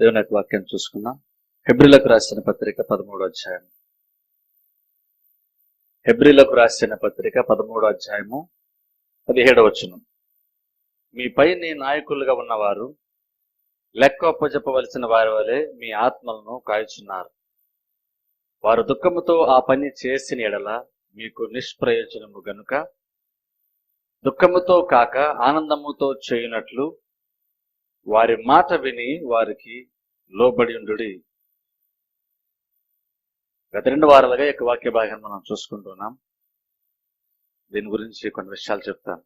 దేవుని యొక్క వాక్యం చూసుకుందాం. హెబ్రిలకు రాసిన పత్రిక పదమూడు అధ్యాయం. హెబ్రిలకు రాసిన పత్రిక పదమూడు అధ్యాయము పదిహేడవ వచనం. మీపై నీ నాయకులుగా ఉన్నవారు లెక్క ఒప్పజెప్పవలసిన వారి వలె మీ ఆత్మలను కాయుచున్నారు. వారు దుఃఖముతో ఆ పని చేసిన ఎడల మీకు నిష్ప్రయోజనము గనుక దుఃఖముతో కాక ఆనందముతో చేయునట్లు వారి మాట విని వారికి లోబడి ఉండు గత రెండు వారాలుగా యొక్క వాక్య భాగాన్ని మనం చూసుకుంటున్నాం దీని గురించి కొన్ని విషయాలు చెప్తాను.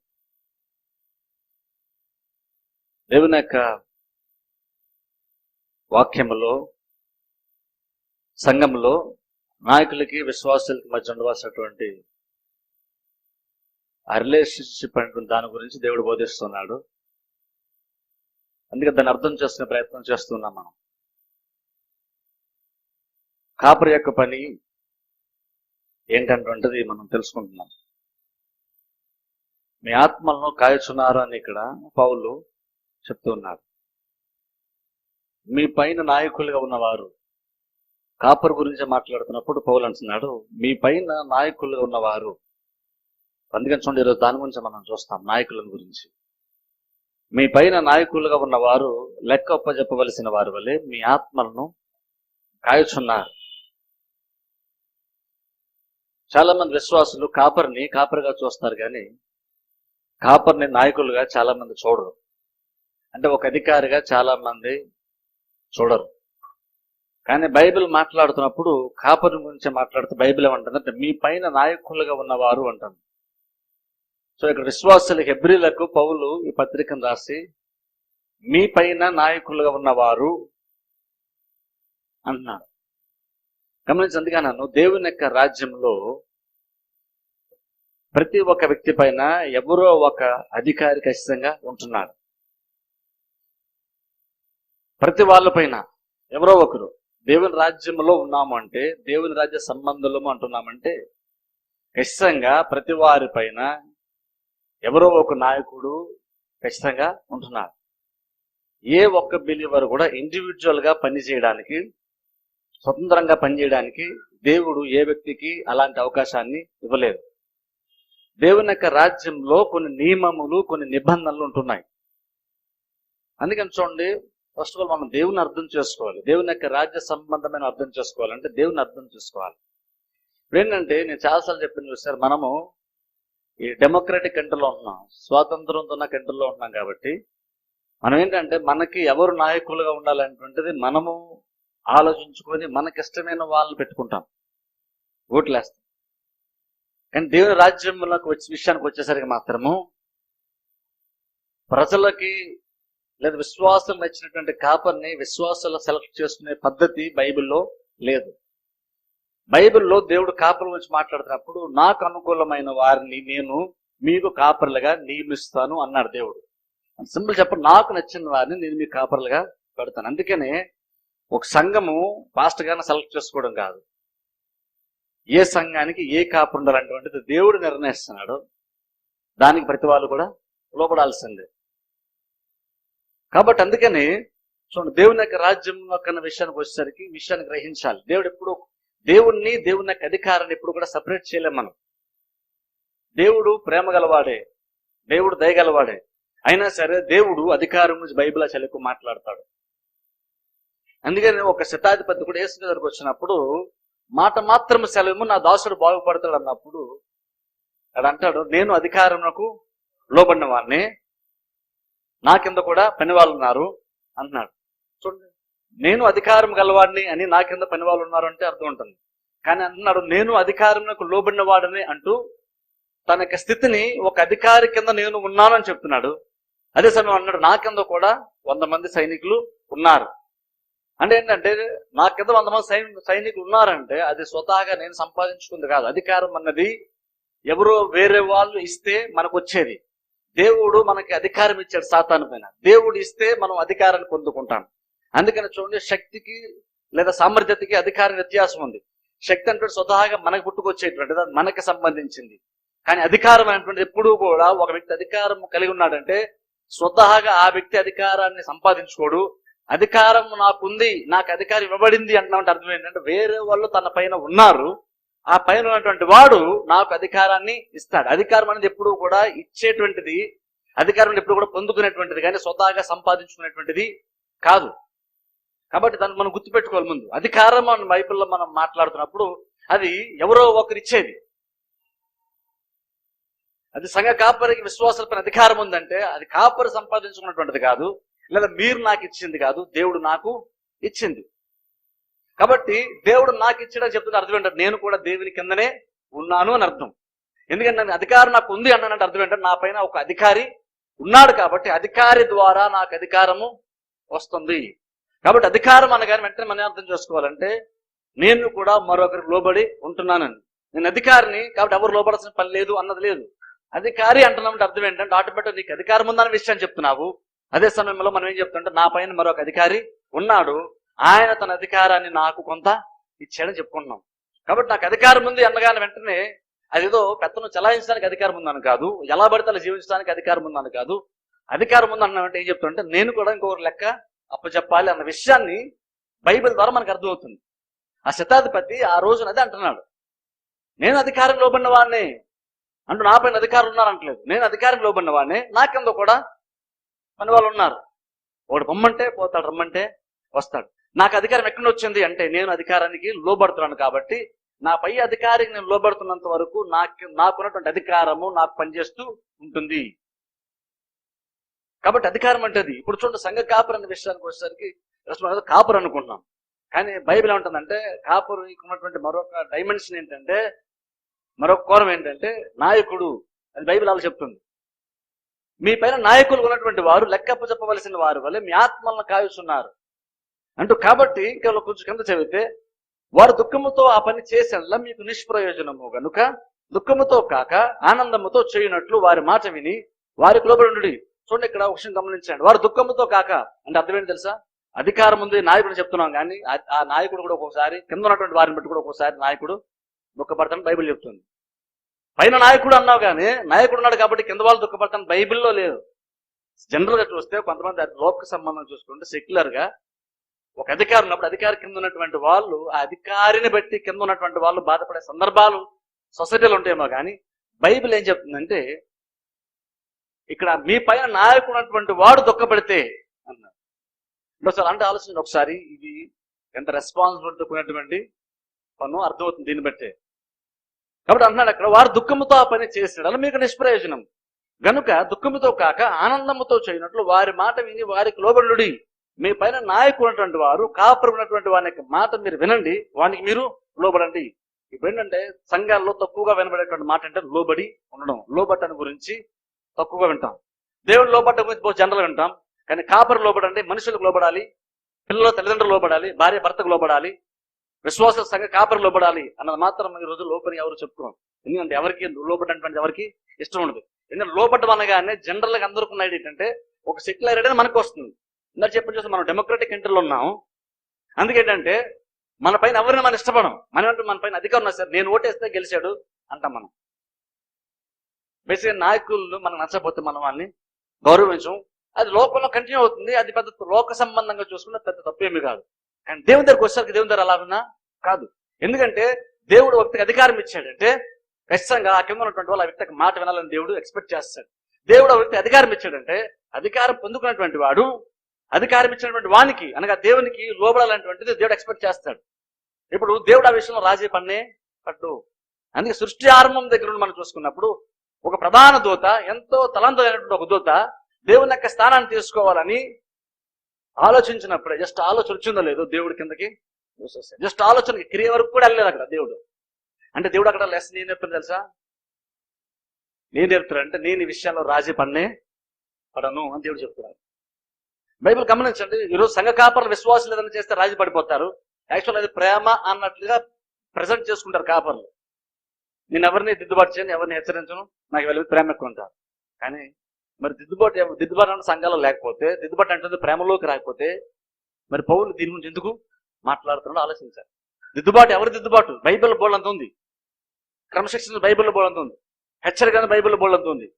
దేవుని యొక్క వాక్యములో సంఘములో నాయకులకి విశ్వాసులకి మధ్య ఉండవలసినటువంటి ఆ రిలేషన్షిప్ అంటున్న దాని గురించి దేవుడు బోధిస్తున్నాడు. అందుకే దాన్ని అర్థం చేసుకునే ప్రయత్నం చేస్తున్నాం మనం. కాపరి యొక్క పని ఏంటంటుంటది మనం తెలుసుకుంటున్నాం. మీ ఆత్మలను కాయచున్నారు అని ఇక్కడ పౌలు చెప్తున్నారు మీ పైన నాయకులుగా ఉన్నవారు కాపర్ గురించి మాట్లాడుతున్నప్పుడు పౌలు అంటున్నాడు మీ పైన నాయకులుగా ఉన్నవారు అందుకని చూడండి ఈరోజు దాని గురించి మనం చూస్తాం నాయకుల గురించి. మీ పైన నాయకులుగా ఉన్నవారు లెక్క ఒప్పజెప్పవలసిన వారి వల్లే మీ ఆత్మలను కాయచున్నారు చాలా మంది విశ్వాసులు కాపర్ని కాపర్గా చూస్తారు కానీ కాపర్ని నాయకులుగా చాలా మంది చూడరు. అంటే ఒక అధికారిగా చాలా మంది చూడరు. కానీ బైబిల్ మాట్లాడుతున్నప్పుడు కాపరి గురించి మాట్లాడుతూ బైబిల్ ఏమంటుందంటే మీ పైన నాయకులుగా ఉన్నవారు అంటుంది. సో ఇక్కడ విశ్వాసులు హెబ్రిలకు పౌలు ఈ పత్రికను రాసి మీ పైన నాయకులుగా ఉన్నవారు అంటున్నాడు గమనించందుగా నన్ను దేవుని యొక్క రాజ్యంలో ప్రతి ఒక్క వ్యక్తి పైన ఎవరో ఒక అధికారి ఖచ్చితంగా ఉంటున్నాడు ప్రతి వాళ్ళ పైన ఎవరో ఒకరు. దేవుని రాజ్యంలో ఉన్నాము అంటే దేవుని రాజ్య సంబంధము అంటున్నామంటే ఖచ్చితంగా ప్రతి వారి పైన ఎవరో ఒక నాయకుడు ఖచ్చితంగా ఉంటున్నారు. ఏ ఒక్క బిలీవర్ కూడా ఇండివిజువల్గా పనిచేయడానికి స్వతంత్రంగా పనిచేయడానికి దేవుడు ఏ వ్యక్తికి అలాంటి అవకాశాన్ని ఇవ్వలేదు. దేవుని యొక్క రాజ్యంలో కొన్ని నియమములు కొన్ని నిబంధనలు ఉంటున్నాయి. అందుకని చూడండి ఫస్ట్ ఆఫ్ ఆల్ మనం దేవుని అర్థం చేసుకోవాలి. దేవుని యొక్క రాజ్య సంబంధమైన అర్థం చేసుకోవాలంటే దేవుని అర్థం చేసుకోవాలి. ఇప్పుడు ఏంటంటే నేను చాలాసార్లు చెప్పిన చూసారు మనము ఈ డెమోక్రటిక్ కంట్రీలో ఉంటున్నాం స్వాతంత్రంతో ఉన్న కంట్రీలో ఉంటున్నాం కాబట్టి మనం ఏంటంటే మనకి ఎవరు నాయకులుగా ఉండాలనేటువంటిది మనము ఆలోచించుకొని మనకిష్టమైన వాళ్ళని పెట్టుకుంటాం. ఓట్లేస్తాం. కానీ దేవుని రాజ్యంలోకి వచ్చి విషయానికి వచ్చేసరికి మాత్రము ప్రజలకి లేదా విశ్వాసం నచ్చినటువంటి కాపర్ని విశ్వాసాలు సెలెక్ట్ చేసుకునే పద్ధతి బైబిల్లో లేదు. బైబిల్లో దేవుడు కాపర్ల గురించి మాట్లాడుతున్నప్పుడు నాకు అనుకూలమైన వారిని నేను మీకు కాపర్లుగా నియమిస్తాను అన్నాడు దేవుడు. సింపుల్ చెప్ప నాకు నచ్చిన వారిని నేను మీకు కాపర్లుగా పెడతాను. అందుకనే ఒక సంఘము ఫాస్ట్ గానే సెలెక్ట్ చేసుకోవడం కాదు. ఏ సంఘానికి ఏ కాపు ఉండాలనేటువంటిది దేవుడు నిర్ణయిస్తున్నాడు. దానికి ప్రతి వాళ్ళు కూడా లోపడాల్సిందే కాబట్టి అందుకని చూడండి దేవుని యొక్క రాజ్యం యొక్క విషయానికి వచ్చేసరికి విషయాన్ని గ్రహించాలి. దేవుడు ఎప్పుడు దేవుణ్ణి దేవుని యొక్క అధికారాన్ని ఎప్పుడు కూడా సపరేట్ చేయలేం మనం. దేవుడు ప్రేమ గలవాడే దేవుడు దయగలవాడే అయినా సరే దేవుడు అధికారం గురించి బైబిల్ చలకు మాట్లాడతాడు. అందుకని ఒక శతాధిపతి కూడా యేసు దగ్గరకు వచ్చినప్పుడు మాట మాత్రం సెలవు నా దాసుడు బాగుపడతాడు అన్నప్పుడు అక్కడ అంటాడు నేను అధికారంకు లోబడిన వాడిని నా కింద కూడా పని వాళ్ళు ఉన్నారు అంటున్నాడు చూడండి నేను అధికారం గలవాడిని అని నా కింద పని వాళ్ళు ఉన్నారు అంటే అర్థం ఉంటుంది. కానీ అంటున్నాడు నేను అధికారంకు లోబడిన వాడిని అంటూ తన యొక్క స్థితిని ఒక అధికారి కింద నేను ఉన్నానని చెప్తున్నాడు. అదే సమయం అన్నాడు నా కింద కూడా వంద మంది సైనికులు ఉన్నారు. అంటే ఏంటంటే నా కింద వంద మంది సైని సైనికులు ఉన్నారంటే అది స్వతహాగా నేను సంపాదించుకుంది కాదు. అధికారం అన్నది ఎవరో వేరే వాళ్ళు ఇస్తే మనకు వచ్చేది. దేవుడు మనకి అధికారం ఇచ్చాడు సాతాను పైన. దేవుడు ఇస్తే మనం అధికారాన్ని పొందుకుంటాం. అందుకని చూడండి శక్తికి లేదా సామర్థ్యతకి అధికారం వ్యత్యాసం ఉంది. శక్తి అంటే స్వతహాగా మనకు పుట్టుకొచ్చేటువంటిది అది మనకి సంబంధించింది. కానీ అధికారం అనేటువంటిది ఎప్పుడూ కూడా ఒక వ్యక్తి అధికారం కలిగి ఉన్నాడంటే స్వతహాగా ఆ వ్యక్తి అధికారాన్ని సంపాదించుకోడు. అధికారం నాకుంది నాకు అధికారం ఇవ్వబడింది అంటున్నామంటే అర్థం ఏంటంటే వేరే వాళ్ళు తన పైన ఉన్నారు. ఆ పైన ఉన్నటువంటి వాడు నాకు అధికారాన్ని ఇస్తాడు. అధికారం అనేది ఎప్పుడు కూడా ఇచ్చేటువంటిది అధికారం ఎప్పుడు కూడా పొందుకునేటువంటిది కానీ స్వతహాగా సంపాదించుకునేటువంటిది కాదు. కాబట్టి దాన్ని మనం గుర్తుపెట్టుకోవాలి ముందు. అధికారం అని బైబిల్లో మనం మాట్లాడుతున్నప్పుడు అది ఎవరో ఒకరు ఇచ్చేది అది సంఘ కాపరికి విశ్వాసాలపైన అధికారం ఉందంటే అది కాపరి సంపాదించుకున్నటువంటిది కాదు లేదా మీరు నాకు ఇచ్చింది కాదు దేవుడు నాకు ఇచ్చింది. కాబట్టి దేవుడు నాకు ఇచ్చాడని చెప్తున్న అర్థం ఏంటంటే నేను కూడా దేవుని కిందనే ఉన్నాను అని అర్థం. ఎందుకంటే నేను అధికారం నాకు ఉంది అన్నానంటే అర్థం ఏంటంటే నా పైన ఒక అధికారి ఉన్నాడు కాబట్టి అధికారి ద్వారా నాకు అధికారము వస్తుంది. కాబట్టి అధికారం అనగానే వెంటనే మనం అర్థం చేసుకోవాలంటే నేను కూడా మరొకరికి లోబడి ఉంటున్నానని. నేను అధికారిని కాబట్టి ఎవరు లోబడాల్సిన పని లేదు అన్నది లేదు. అధికారి అంటున్నామంటే అర్థం ఏంటంటే ఆటోమేటిక్ నీకు అధికారం ఉందన్న విషయాన్ని చెప్తున్నావు. అదే సమయంలో మనం ఏం చెప్తుంటే నా పైన మరొక అధికారి ఉన్నాడు. ఆయన తన అధికారాన్ని నాకు కొంత ఇచ్చాడని చెప్పుకుంటున్నాం. కాబట్టి నాకు అధికారం ఉంది అనగానే వెంటనే అదేదో పెత్తను చలాయించడానికి అధికారం ఉందని కాదు ఎలా పడితే అలా జీవించడానికి అధికారం ఉందని కాదు. అధికారం ఉందన్నామంటే ఏం చెప్తుంటే నేను కూడా ఇంకొకరు లెక్క అప్పచెప్పాలి అన్న విషయాన్ని బైబిల్ ద్వారా మనకు అర్థమవుతుంది. ఆ శతాధిపతి ఆ రోజున అదే అంటున్నాడు. నేను అధికారం లోబడిన వాడిని అంటూ నా పైన అధికారులు ఉన్నారు అంటలేదు నేను అధికారం లోబడిన వాడిని కింద కూడా పని వాళ్ళు ఉన్నారు. ఒకడు పొమ్మంటే పోతాడు రమ్మంటే వస్తాడు. నాకు అధికారం ఎక్కడ వచ్చింది అంటే నేను అధికారానికి లోబడుతున్నాను కాబట్టి నా పై అధికారికి నేను లోబడుతున్నంత వరకు నాకు నాకున్నటువంటి అధికారము నాకు పనిచేస్తూ ఉంటుంది. కాబట్టి అధికారం అంటే అది. ఇప్పుడు చూడండి సంఘ కాపురు అనే విషయానికి వచ్చేసరికి అసలు మనం కాపురు అనుకుంటున్నాం. కానీ బైబిల్ ఏమంటుందంటే కాపురు ఉన్నటువంటి మరొక డైమెన్షన్ ఏంటంటే మరొక కోణం ఏంటంటే నాయకుడు అది బైబిల్ అలా చెప్తుంది. మీ పైన నాయకులు ఉన్నటువంటి వారు లెక్కప్ప చెప్పవలసిన వారు వల్ల మీ ఆత్మలను కాయుచున్నారు. అంటూ కాబట్టి ఇంకా కొంచెం కింద చదివితే వారు దుఃఖముతో ఆ పని చేసేలా మీకు నిష్ప్రయోజనము గనుక దుఃఖముతో కాక ఆనందముతో చేయునట్లు వారి మాట విని వారికి లోబడి చూడండి ఇక్కడ ఒక విషయం గమనించండి. వారు దుఃఖంతో కాక అంటే అర్థం ఏంటి తెలుసా? అధికారం ఉంది నాయకుడు చెప్తున్నాం కానీ ఆ- నాయకుడు కూడా ఒక్కొక్కసారి కింద ఉన్నటువంటి వారిని బట్టి కూడా ఒక్కొక్కసారి నాయకుడు దుఃఖపడతాను బైబిల్ చెప్తుంది. పైన నాయకుడు అన్నావు కానీ నాయకుడు ఉన్నాడు కాబట్టి కింద వాళ్ళు దుఃఖపడతాను బైబిల్లో లేదు. జనరల్గా చూస్తే కొంతమంది అది లోక సంబంధం చూసుకుంటే సెక్యులర్గా ఒక అధికారం ఉన్నప్పుడు అధికారి కింద ఉన్నటువంటి వాళ్ళు ఆ అధికారిని బట్టి కింద ఉన్నటువంటి వాళ్ళు బాధపడే సందర్భాలు సొసైటీలు ఉంటాయేమో కానీ బైబిల్ ఏం చెప్తుందంటే ఇక్కడ మీ పైన నాయకుడు ఉన్నటువంటి వాడు దుఃఖపడితే అన్నారు. ఒకసారి అంటే ఆలోచన ఒకసారి. ఇది ఎంత రెస్పాన్సిబిలిటీ ఉన్నటువంటి పను అర్థమవుతుంది దీన్ని బట్టే. కాబట్టి అంటున్నాడు అక్కడ వారు దుఃఖముతో ఆ పని చేసాడు అలా మీకు నిష్ప్రయోజనం. గనుక దుఃఖముతో కాక ఆనందముతో చేయనట్లు వారి మాట విని వారికి లోబడుడి. మీ పైన నాయకుడు ఉన్నటువంటి వారు కాపురం ఉన్నటువంటి వారి యొక్క మాట మీరు వినండి. వానికి మీరు లోబడండి. ఇప్పుడు ఏంటంటే సంఘాల్లో తక్కువగా వినబడేటువంటి మాట అంటే లోబడి ఉండడం. లోబట్టని గురించి తక్కువగా వింటాం. దేవుడు లోపడ్డ గురించి బహు జనరల్ వింటాం. కానీ కాపరి లోబడండి మనుషులకు లోబడాలి పిల్లల తల్లిదండ్రులు లోబడాలి భార్య భర్తకు లోబడాలి విశ్వాస సంఘ కాపరి లోబడాలి అన్నది మాత్రం ఈ రోజు లోపలి ఎవరు చెప్పుకోం ఎందుకంటే ఎవరికి లోబడ్డటువంటి ఎవరికి ఇష్టం ఉండదు. ఎందుకంటే లోబడ్డం అనగానే జనరల్గా అందరికి ఉన్న ఏంటంటే ఒక సెక్యులర్ అనేది మనకు వస్తుంది. ఇందాక చెప్పిన చూస్తే మనం డెమోక్రటిక్ కంట్రీలో ఉన్నాం. అందుకేంటంటే మన పైన ఎవరిని మనం ఇష్టపడం? మన మన పైన అధికారం ఉన్నా సరే నేను ఓటేస్తే గెలిచాడు అంటాం మనం. బేసిక్గా నాయకులు మనకు నచ్చకపోతే మనం వాళ్ళని గౌరవించం. అది లోకంలో కంటిన్యూ అవుతుంది. అది పెద్ద లోక సంబంధంగా చూసుకున్న పెద్ద తప్పేమి కాదు. కానీ దేవుని దగ్గరకు వచ్చేసరికి దేవుని దగ్గర అలాగున్నా కాదు. ఎందుకంటే దేవుడు వ్యక్తికి అధికారం ఇచ్చాడంటే ఖచ్చితంగా ఆ కింద ఉన్నటువంటి వాళ్ళు ఆ వ్యక్తికి మాట వినాలని దేవుడు ఎక్స్పెక్ట్ చేస్తాడు. దేవుడు ఆ వ్యక్తి అధికారం ఇచ్చాడంటే అధికారం పొందుకున్నటువంటి వాడు అధికారం ఇచ్చినటువంటి వానికి అనగా దేవునికి లోబడాలనేటువంటిది దేవుడు ఎక్స్పెక్ట్ చేస్తాడు. ఇప్పుడు దేవుడు ఆ విషయంలో రాజీ పన్నే పట్టు అందుకే సృష్టి ఆరంభం దగ్గర నుండి మనం చూసుకున్నప్పుడు ఒక ప్రధాన దూత ఎంతో తలంతమైనటువంటి ఒక దూత దేవుని యొక్క స్థానాన్ని తీసుకోవాలని ఆలోచించినప్పుడే జస్ట్ ఆలోచన వచ్చిందో లేదో దేవుడి కిందకి జస్ట్ ఆలోచనకి క్రియ వరకు కూడా వెళ్ళలేదు అక్కడ దేవుడు. అంటే దేవుడు అక్కడ లెస్ నేను చెప్పింది తెలుసా? నేను చెప్తాడు అంటే నేను ఈ విషయంలో రాజీ పడనే పడను అని దేవుడు చెప్తున్నాడు. బైబిల్ గమనించండి ఈరోజు సంఘ కాపర్లు విశ్వాసం ఏదైనా చేస్తే రాజీ పడిపోతారు. యాక్చువల్ అది ప్రేమ అన్నట్లుగా ప్రజెంట్ చేసుకుంటారు కాపర్లు. నేను ఎవరిని దిద్దుబాటు చేయను ఎవరిని హెచ్చరించను. నాకు వెళ్ళి ప్రేమ ఎక్కువ ఉంటారు కానీ మరి దిద్దుబాటు దిద్దుబాటు అంటే సంఘాలు లేకపోతే దిద్దుబాటు అంటే ప్రేమలోకి రాకపోతే మరి పౌరులు దీని గురించి ఎందుకు మాట్లాడుతున్నాడు ఆలోచించారు దిద్దుబాటు ఎవరి దిద్దుబాటు? బైబిల్ బోల్ అంత ఉంది. క్రమశిక్షణ బైబిల్ బోల్ అంత ఉంది. హెచ్చరికన బైబిల్ బోల్ అంత ఉంది.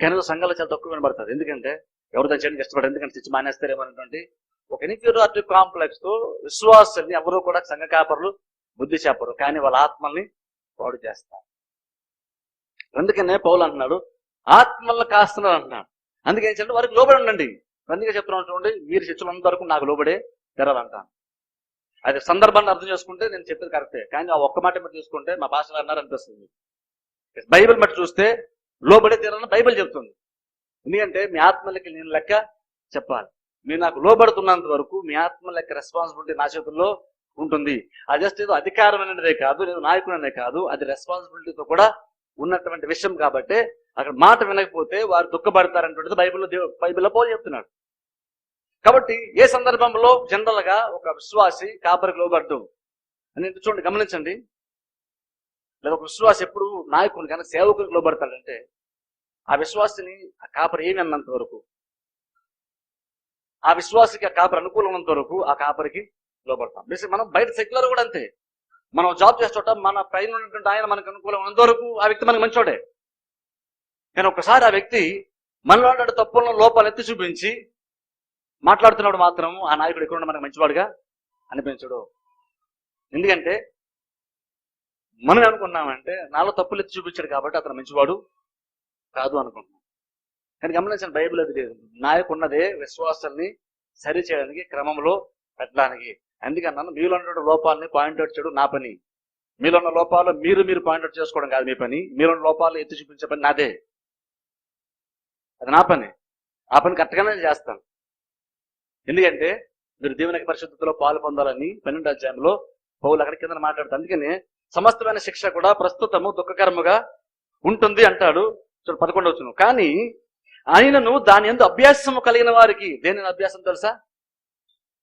కానీ సంఘాలు చాలా తక్కువ వినబడతారు ఎందుకంటే ఎవరు దాని చేయడానికి ఇష్టపడరు ఎందుకంటే తెచ్చి మానేస్తారేమో అనేటువంటి ఒక ఇన్ఫీరియారిటీ కాంప్లెక్స్తో విశ్వాసాన్ని ఎవరు కూడా సంఘ కాపరులు బుద్ధి చేపరు కానీ వాళ్ళ ఆత్మల్ని పాడు చేస్తారు. అందుకనే పౌలు అంటున్నాడు ఆత్మలను కాస్తున్నారు అంటున్నాడు. అందుకే చెప్పండి వారికి లోబడి ఉండండి. అందుకే చెప్తున్నాను చూడండి మీరు చర్చలంత వరకు నాకు లోబడే తెరాలంటాను అది సందర్భాన్ని అర్థం చేసుకుంటే నేను చెప్పేది కరెక్టే కానీ ఆ ఒక్క మాట మీరు చూసుకుంటే మా భాషలో అన్నారు అనిపిస్తుంది. బైబిల్ బట్టి చూస్తే లోబడే తీరాలని బైబిల్ చెప్తుంది ఎందుకంటే మీ ఆత్మలకి నేను లెక్క చెప్పాలి. మీరు నాకు లోబడుతున్నంత వరకు మీ ఆత్మ లెక్క రెస్పాన్సిబిలిటీ నా చేతుల్లో ఉంటుంది. అది జస్ట్ ఏదో అధికారం అనేదే కాదు లేదు నాయకుడు అనే కాదు అది రెస్పాన్సిబిలిటీతో కూడా ఉన్నటువంటి విషయం కాబట్టి అక్కడ మాట వినకపోతే వారు దుఃఖపడతారనేటువంటిది బైబిల్లో బైబిల్లో పోలు చెప్తున్నాడు. కాబట్టి ఏ సందర్భంలో జనరల్గా ఒక విశ్వాసి కాపరికి లోబడ్డు అని చూడండి గమనించండి. లేదా ఒక విశ్వాసి ఎప్పుడు నాయకుని కానీ సేవకునికి లోబడతాడంటే ఆ విశ్వాసిని ఆ కాపరి ఏమి అన్నంత వరకు? ఆ విశ్వాసికి ఆ కాపరి అనుకూలం ఉన్నంత వరకు ఆ కాపరికి లోబడతాం. బేసిక్ మనం బయట సెక్యులర్ కూడా అంతే. మనం జాబ్ చేస్తుంట మన పైన ఉన్నటువంటి ఆయన మనకు అనుకూలం ఉన్నంతవరకు ఆ వ్యక్తి మనకు మంచోడే. కానీ ఒకసారి ఆ వ్యక్తి మనలో ఉన్న తప్పులను లోపాలు ఎత్తి చూపించి మాట్లాడుతున్నాడు మాత్రం ఆ నాయకుడు ఎక్కడ మనకు మంచివాడుగా అనిపించడు. ఎందుకంటే మనం అనుకున్నామంటే నాలో తప్పులు ఎత్తి చూపించాడు కాబట్టి అతను మంచివాడు కాదు అనుకుంటున్నాం. కానీ గమనించిన బైబిల్ అది లేదు. నాయకున్నదే విశ్వాసాన్ని సరి చేయడానికి క్రమంలో పెట్టడానికి. అందుకన్నాను మీలో ఉన్న లోపాలని పాయింట్అవుట్ చేయడం నా పని. మీలో ఉన్న లోపాలు మీరు మీరు పాయింట్అవుట్ చేసుకోవడం కాదు మీ పని. మీలో ఉన్న లోపాలు ఎత్తి చూపించే పని నాదే. అది నా పని. ఆ పని కరెక్ట్గానే చేస్తాను. ఎందుకంటే మీరు దేవునికి పరిశుద్ధతలో పాలు పొందాలని పన్నెండు అధ్యాయంలో పౌలు అక్కడి కింద మాట్లాడుతారు అందుకని సమస్తమైన శిక్ష కూడా ప్రస్తుతము దుఃఖకరముగా ఉంటుంది అంటాడు. చూడు పదకొండవచ్చును కానీ ఆయనను దాని ఎందు అభ్యాసము కలిగిన వారికి దేని అభ్యాసం తెలుసా?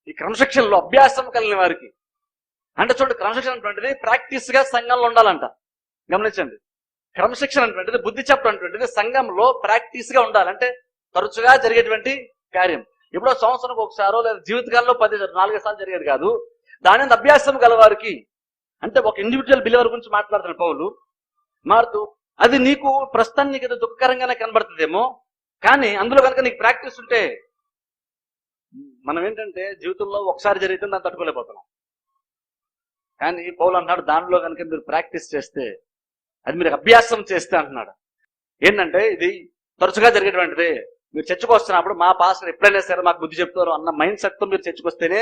ఈ క్రమశిక్షణలో అభ్యాసం కలిగిన వారికి. అంటే చూడండి క్రమశిక్షణ అటువంటిది ప్రాక్టీస్గా సంఘంలో ఉండాలంట. గమనించండి. క్రమశిక్షణ అటువంటిది బుద్ధి చెప్పడం అటువంటిది సంఘంలో ప్రాక్టీస్గా ఉండాలంటే తరచుగా జరిగేటువంటి కార్యం. ఎప్పుడో సంవత్సరానికి ఒకసారో లేదా జీవితకాలంలో పది నాలుగైదు సార్లు జరిగేది కాదు. దాని మీద అభ్యాసం గలవారికి అంటే ఒక ఇండివిజువల్ బిలీవర్ గురించి మాట్లాడుతున్న పౌలు మారుతూ అది నీకు ప్రస్తుతానికి నీకు దుఃఖకరంగానే కనబడుతుందేమో కానీ అందులో కనుక నీకు ప్రాక్టీస్ ఉంటే మనం ఏంటంటే జీవితంలో ఒకసారి జరిగితే దాన్ని తట్టుకోలేకపోతున్నాం. కానీ పౌలు అంటున్నాడు దానిలో కనుక మీరు ప్రాక్టీస్ చేస్తే అది మీరు అభ్యాసం చేస్తే అంటున్నాడు. ఏంటంటే ఇది తరచుగా జరిగేటువంటిది. మీరు చర్చకు వస్తున్నప్పుడు మా పాస్టర్ ఎప్పుడైనా సరే మాకు బుద్ధి చెప్తారు అన్న మైండ్ సెట్తో మీరు చర్చకు వస్తేనే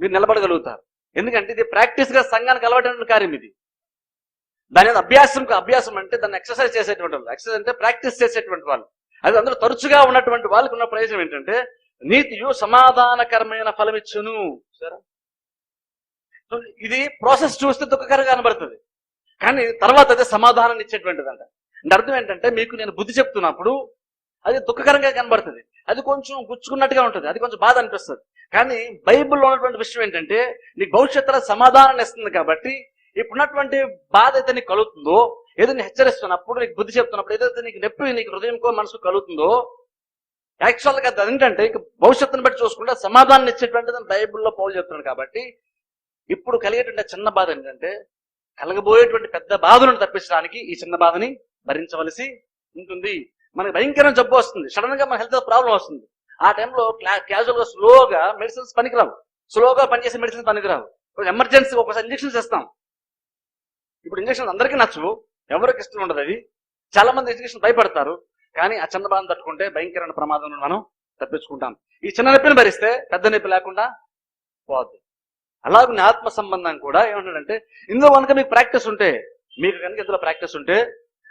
మీరు నిలబడగలుగుతారు. ఎందుకంటే ఇది ప్రాక్టీస్గా సంఘానికి అలవాటైన కార్యం ఇది. దాని అభ్యాసం అభ్యాసం అంటే దాన్ని ఎక్సర్సైజ్ చేసేటువంటి వాళ్ళు. ఎక్సర్సైజ్ అంటే ప్రాక్టీస్ చేసేటువంటి వాళ్ళు. అది అందరూ తరచుగా ఉన్నటువంటి వాళ్ళకి ఉన్న ప్రయోజనం ఏంటంటే నీతియు సమాధానకరమైన ఫలమిచ్చును. సరే ఇది ప్రాసెస్ చూస్తే దుఃఖకరంగా కనబడుతుంది. కానీ తర్వాత అదే సమాధానం ఇచ్చేటువంటిది అంట అంటే అర్థం ఏంటంటే మీకు నేను బుద్ధి చెప్తున్నప్పుడు అది దుఃఖకరంగా కనబడుతుంది. అది కొంచెం గుచ్చుకున్నట్టుగా ఉంటుంది. అది కొంచెం బాధ అనిపిస్తుంది. కానీ బైబిల్లో ఉన్నటువంటి విషయం ఏంటంటే నీకు భవిష్యత్తులో సమాధానం ఇస్తుంది కాబట్టి ఇప్పుడున్నటువంటి బాధ అయితే నీకు కలుగుతుందో ఏదైనా హెచ్చరిస్తున్నప్పుడు నీకు బుద్ధి చెప్తున్నప్పుడు ఏదైతే నీకు నొప్పి నీకు హృదయంకో మనసు కలుగుతుందో యాక్చువల్గా అది ఏంటంటే ఇక భవిష్యత్తును బట్టి చూసుకుంటే సమాధానం ఇచ్చేటువంటిది బైబిల్లో పౌలు చెప్తున్నాడు కాబట్టి ఇప్పుడు కలిగేటువంటి చిన్న బాధ ఏంటంటే కలగబోయేటువంటి పెద్ద బాధలను తప్పించడానికి ఈ చిన్న బాధని భరించవలసి ఉంటుంది. మనకి భయంకరం జబ్బు వస్తుంది. సడన్గా మన హెల్త్ ప్రాబ్లం వస్తుంది. ఆ టైంలో క్యాజువల్గా స్లోగా మెడిసిన్స్ పనికిరావు. స్లోగా పనిచేసే మెడిసిన్స్ పనికిరావు. ఎమర్జెన్సీ ఒకసారి ఇంజక్షన్స్ ఇస్తాం ఇప్పుడు ఇంజక్షన్ అందరికీ నచ్చవు. ఎవరికి ఇష్టం ఉండదు అది. చాలా మంది ఇంజక్షన్ భయపడతారు. కానీ ఆ చిన్న బాధను తట్టుకుంటే భయంకరమైన ప్రమాదం నుండి మనం తప్పించుకుంటాం. ఈ చిన్న నొప్పిని భరిస్తే పెద్ద నొప్పి లేకుండా పోద్ది. అలాగే నీ ఆత్మ సంబంధం కూడా ఏమంటాడంటే ఇందులో కనుక మీకు ప్రాక్టీస్ ఉంటే మీకు కనుక ఇందులో ప్రాక్టీస్ ఉంటే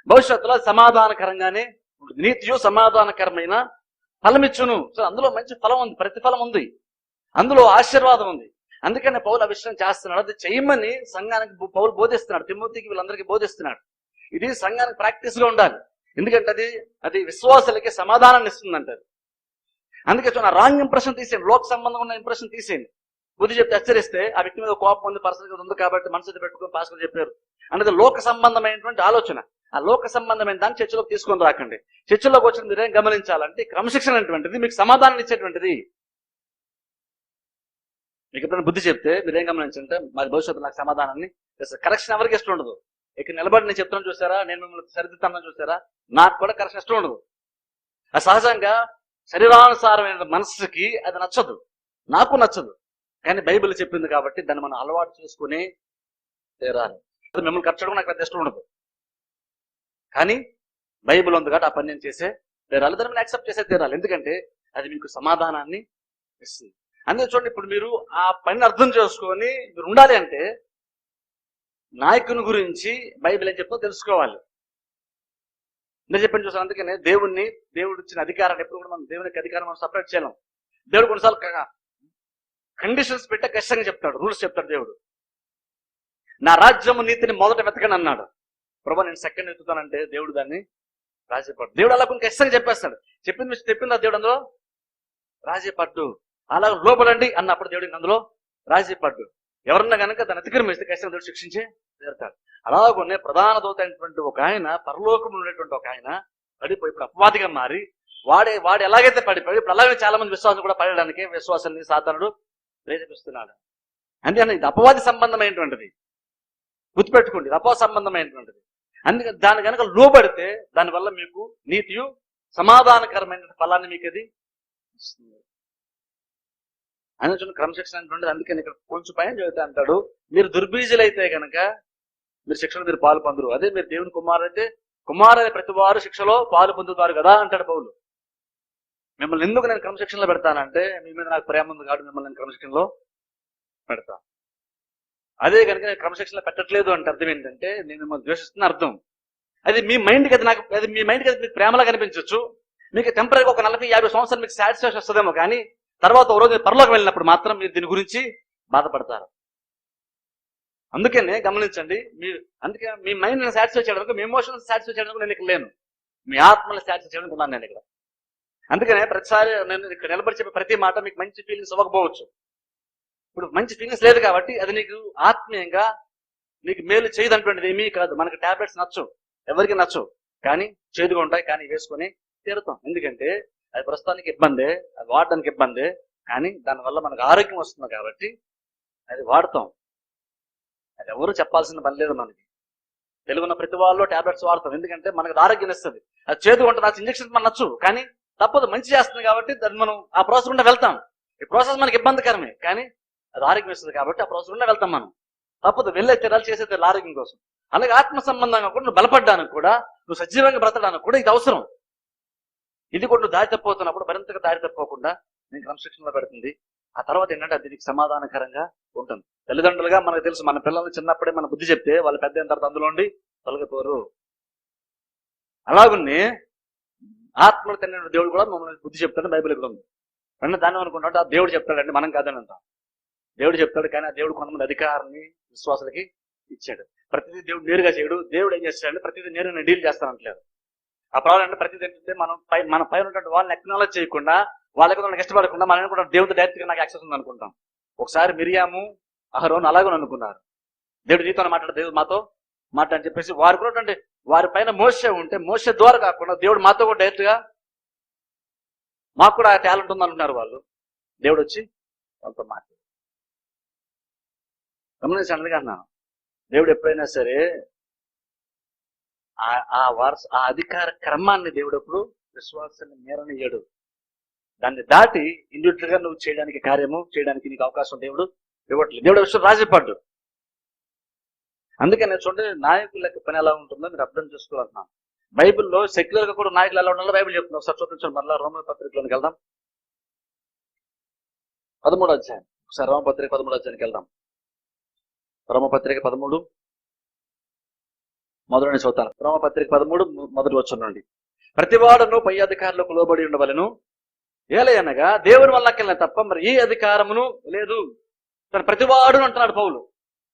భవిష్యత్తులో సమాధానకరంగానే నీతియు సమాధానకరమైన ఫలమిచ్చును. సో అందులో మంచి ఫలం ఉంది ప్రతిఫలం ఉంది. అందులో ఆశీర్వాదం ఉంది. అందుకనే పౌలు ఆ విషయం చేస్తున్నాడు. అది చేయమని సంఘానికి పౌలు బోధిస్తున్నాడు. తిమ్మూర్తికి వీళ్ళందరికీ బోధిస్తున్నాడు. ఇది సంఘానికి ప్రాక్టీస్గా ఉండాలి. ఎందుకంటే అది అది విశ్వాసులకి సమాధానాన్ని ఇస్తుందంట అందుకే చూడండి రాంగ్ ఇంప్రెషన్ తీసేయండి లోక సంబంధం ఉన్న ఇంప్రెషన్ తీసేయండి. బుద్ధి చెప్తే హెచ్చరిస్తే ఆ వ్యక్తి మీద కోపం ఉంది పరిస్థితి ఉంది కాబట్టి మనసు పెట్టుకుని పాస్టర్ చెప్పారు. అనేది లోక సంబంధమైనటువంటి ఆలోచన. ఆ లోక సంబంధమైన దాన్ని చర్చలోకి తీసుకొని రాకండి. చర్చలోకి వచ్చిన మీరేం గమనించాలంటే క్రమశిక్షణ అనేటువంటిది మీకు సమాధానం ఇచ్చేటువంటిది. మీకు ఎప్పుడైనా బుద్ధి చెప్తే మీరేం గమనించంటే మరి భవిష్యత్తు నాకు సమాధానాన్ని కరెక్షన్ ఎవరికి ఇష్టం ఉండదు. ఇక్కడ నిలబడి నేను చెప్తాను చూసారా? నేను మిమ్మల్ని సరిదిద్దామని చూసారా? నాకు కూడా కరెక్షన్ ఇష్టం ఉండదు. ఆ సహజంగా శరీరానుసారమైన మనసుకి అది నచ్చదు. నాకు నచ్చదు. కానీ బైబిల్ చెప్పింది కాబట్టి దాన్ని మనం అలవాటు చేసుకుని తీరాలి. అది మిమ్మల్ని ఖర్చు నాకు పెద్ద ఇష్టం ఉండదు. కానీ బైబిల్ ఉంది కాబట్టి ఆ పని నేను చేసే తీరాలి. దాన్ని యాక్సెప్ట్ చేసే తీరాలి. ఎందుకంటే అది మీకు సమాధానాన్ని ఇస్తుంది. అందుకే చూడండి ఇప్పుడు మీరు ఆ పనిని అర్థం చేసుకొని మీరు ఉండాలి అంటే నాయకుని గురించి బైబిల్ ఏం చెప్తుందో తెలుసుకోవాలి. నేను చెప్పిన చూసాను అందుకనే దేవుణ్ణి దేవుడు ఇచ్చిన అధికారాన్ని ఎప్పుడు కూడా మనం దేవునికి అధికారం మనం సపరేట్ చేయలేం. దేవుడు కొన్నిసార్లు కండిషన్స్ పెట్టే ఖచ్చితంగా చెప్తాడు. రూల్స్ చెప్తాడు దేవుడు. నా రాజ్యము నీతిని మొదట వెతకని అన్నాడు. ప్రభా నేను సెకండ్ ఎత్తుతానంటే దేవుడు దాన్ని రాజీపడ్డు. దేవుడు అలా కొన్ని ఖచ్చితంగా చెప్పేస్తాడు. చెప్పింది చెప్పిందా దేవుడు అందులో? రాజీపడ్డు. అలా లోపలండి అన్నప్పుడు దేవుడు అందులో రాజీపడ్డు. ఎవరన్నా కనుక తన అతిక్రమిస్తే ఖచ్చితంగా దేవుడు శిక్షించే తీరుతాడు. అలాగనే ప్రధాన దూత అయినటువంటి ఒక ఆయన పరలోకంలో ఉండేటువంటి ఒక ఆయన పడిపోయి ఇప్పుడు అపవాదిగా మారి వాడే వాడు ఎలాగైతే పడిపోయి ఇప్పుడు అలాగే చాలా మంది విశ్వాసం కూడా పడడానికి విశ్వాసాన్ని సాధారణుడు ప్రేరేపిస్తున్నాడు. అందుకని ఇది అపవాది సంబంధమైనటువంటిది. గుర్తుపెట్టుకోండి ఇది అపవాద సంబంధమైనటువంటిది. అందుకే దాని కనుక లోబడితే దానివల్ల మీకు నీతియు సమాధానకరమైన ఫలాన్ని మీకు అది ఇస్తుంది. అని చూడండి క్రమశిక్షణ అంటుండేది. అందుకని ఇక్కడ కొంచెం పైన చదివితే అంటాడు మీరు దుర్బీజులైతే కనుక మీరు శిక్షణ మీరు పాలు పొందరు. అదే మీరు దేవుని కుమారుడైతే కుమారుని ప్రతి వారు శిక్షలో పాలు పొందుతారు కదా అంటాడు పౌలు. మిమ్మల్ని ఎందుకు నేను క్రమశిక్షణలో పెడతానంటే మీ మీద నాకు ప్రేమ ఉంది కాబట్టి మిమ్మల్ని నేను క్రమశిక్షణలో పెడతా. అదే కనుక నేను క్రమశిక్షణలో పెట్టట్లేదు అంటే అర్థం ఏంటంటే నేను మిమ్మల్ని ద్వేషిస్తున్న అర్థం. అది మీ మైండ్కి అది నాకు అది మీ మైండ్కి అది మీకు ప్రేమలా కనిపించవచ్చు మీకు టెంపరీగా ఒక నలభై యాభై సంవత్సరాలు మీకు సాటిస్ఫాక్షన్ వస్తుందేమో కానీ తర్వాత ఒక రోజు పరలోకి వెళ్ళినప్పుడు మాత్రం మీరు దీని గురించి బాధపడతారు. అందుకనే గమనించండి మీరు అందుకే మీ మైండ్ సాటిస్ఫై చేయడానికి మీ ఎమోషన్స్ సాటిస్ఫై చేయడానికి నేను ఇక్కడ లేను. మీ ఆత్మని సాటిస్ఫై చేయడానికి ఉన్నాను నేను ఇక్కడ. అందుకనే ప్రతిసారి నేను ఇక్కడ నిలబడి చెప్పే ప్రతి మాట మీకు మంచి ఫీలింగ్స్ ఇవ్వకపోవచ్చు. ఇప్పుడు మంచి ఫీలింగ్స్ లేదు కాబట్టి అది నీకు ఆత్మీయంగా నీకు మేలు చేయదంటువంటిది ఏమీ కాదు. మనకి టాబ్లెట్స్ నచ్చు ఎవరికి నచ్చు కానీ చేదుగా ఉంటాయి కానీ వేసుకొని తీరుతాం. ఎందుకంటే అది ప్రస్తుతానికి ఇబ్బంది అది వాడడానికి ఇబ్బంది కానీ దానివల్ల మనకు ఆరోగ్యం వస్తుంది కాబట్టి అది వాడతాం. అది ఎవరు చెప్పాల్సిన పని లేదు మనకి. తెలుగున్న ప్రతి వాళ్ళు టాబ్లెట్స్ వాడతాం ఎందుకంటే మనకు ఆరోగ్యం ఇస్తుంది. అది చేదు ఉంటే నాకు ఇంజక్షన్ మన నచ్చు కానీ తప్పదు మంచి చేస్తుంది కాబట్టి దాన్ని మనం ఆ ప్రాసెస్ గుండా వెళ్తాం. ఈ ప్రాసెస్ మనకి ఇబ్బందికరమే కానీ అది ఆరోగ్యం ఇస్తుంది కాబట్టి ఆ ప్రాసెస్ గుండా వెళ్తాం మనం. తప్పదు వెళ్ళే తెరాలు చేసే ఆరోగ్యం కోసం. అలాగే ఆత్మ సంబంధంగా కూడా నువ్వు బలపడ్డానికి కూడా నువ్వు సజీవంగా బ్రతడానికి కూడా ఇది అవసరం. ఇది కూడా నువ్వు దారి తప్పిపోతున్నప్పుడు మరింతగా దారి తప్పకుండా నేను క్రమశిక్షణలో పెడుతుంది. ఆ తర్వాత ఏంటంటే అది నీకు సమాధానకరంగా ఉంటుంది. తల్లిదండ్రులుగా మనకు తెలుసు మన పిల్లల్ని చిన్నప్పుడే మన బుద్ధి చెప్తే వాళ్ళు పెద్ద అయిన తర్వాత అందులో ఉండి తొలగిపోరు. అలాగున్నే ఆత్మలు తిన్న దేవుడు కూడా మమ్మల్ని బుద్ధి చెప్తాడు బైబిల్ కూడా ఉంది. వెంటనే దాన్ని అనుకుంటాడు ఆ దేవుడు చెప్తాడండి మనం కాదని అంటాం. దేవుడు చెప్తాడు కానీ ఆ దేవుడు కొంతమంది అధికారాన్ని విశ్వాసులకి ఇచ్చాడు. ప్రతిదీ దేవుడు నేరుగా చేయడు. దేవుడు ఏం చేస్తాడంటే ప్రతిదీ నేరుగా డీల్ చేస్తానంటలేదు. ఆ ప్రాబ్లం అంటే ప్రతి ఏంటంటే మనం పై మన పైన ఉన్నటువంటి వాళ్ళని ఎక్నాలజ్ చేయకుండా వాళ్ళకి మనకి ఇష్టపడకుండా మనం అనుకుంటాం దేవుడు డైరెక్ట్గా నాకు యాక్సెస్ ఉంది అనుకుంటాం. ఒకసారి మిరియాము అహరోన్ అలాగే అనుకున్నారు. దేవుడు నీతో మాట్లాడు దేవుడు మాతో మాట్లాడని చెప్పేసి వారు కూడా వారి పైన మోసే ఉంటే మోసే ద్వారా కాకుండా దేవుడు మాతో కూడా డైరెక్ట్గా మాకు కూడా ఆ టాలెంట్ ఉంది అనుకున్నారు వాళ్ళు. దేవుడు వచ్చి వాళ్ళతో మాట్లాడు. గమనించండి అన్నాను దేవుడు ఎప్పుడైనా సరే ఆ ఆ వారస ఆ అధికార క్రమాన్ని దేవుడప్పుడు విశ్వాసాన్ని మేరనియ్యడు దాన్ని దాటి ఇండివిజువల్గా నువ్వు చేయడానికి కార్యము చేయడానికి నీకు అవకాశం దేవుడు ఇవ్వట్లేదు. దేవుడు విషయం రాజీపడ్డు అందుకని చూడండి నాయకుల యొక్క పని ఎలా ఉంటుందో మీరు అర్థం చేసుకోవాలన్నాను బైబిల్లో సెక్యులర్గా కూడా నాయకులు ఎలా ఉండాలో బైబిల్ చెప్తున్నాం ఒకసారి చూపించండి. మరలా రోమ పత్రికలోకి వెళ్దాం. పదమూడు అధ్యాయం. ఒకసారి రోమ పత్రిక పదమూడు అధ్యాయానికి వెళ్దాం. రోమపత్రిక పదమూడు. మొదటి చదువుతాను రోమపత్రిక పదమూడు మొదటి వచ్చునండి ప్రతివాడును పై అధికారులకు లోబడి ఉండవలను. ఏలయనగా దేవుని వల్లకెళ్ళిన తప్ప మరి ఏ అధికారమును లేదు. తన ప్రతివాడును అంటున్నాడు పౌలు.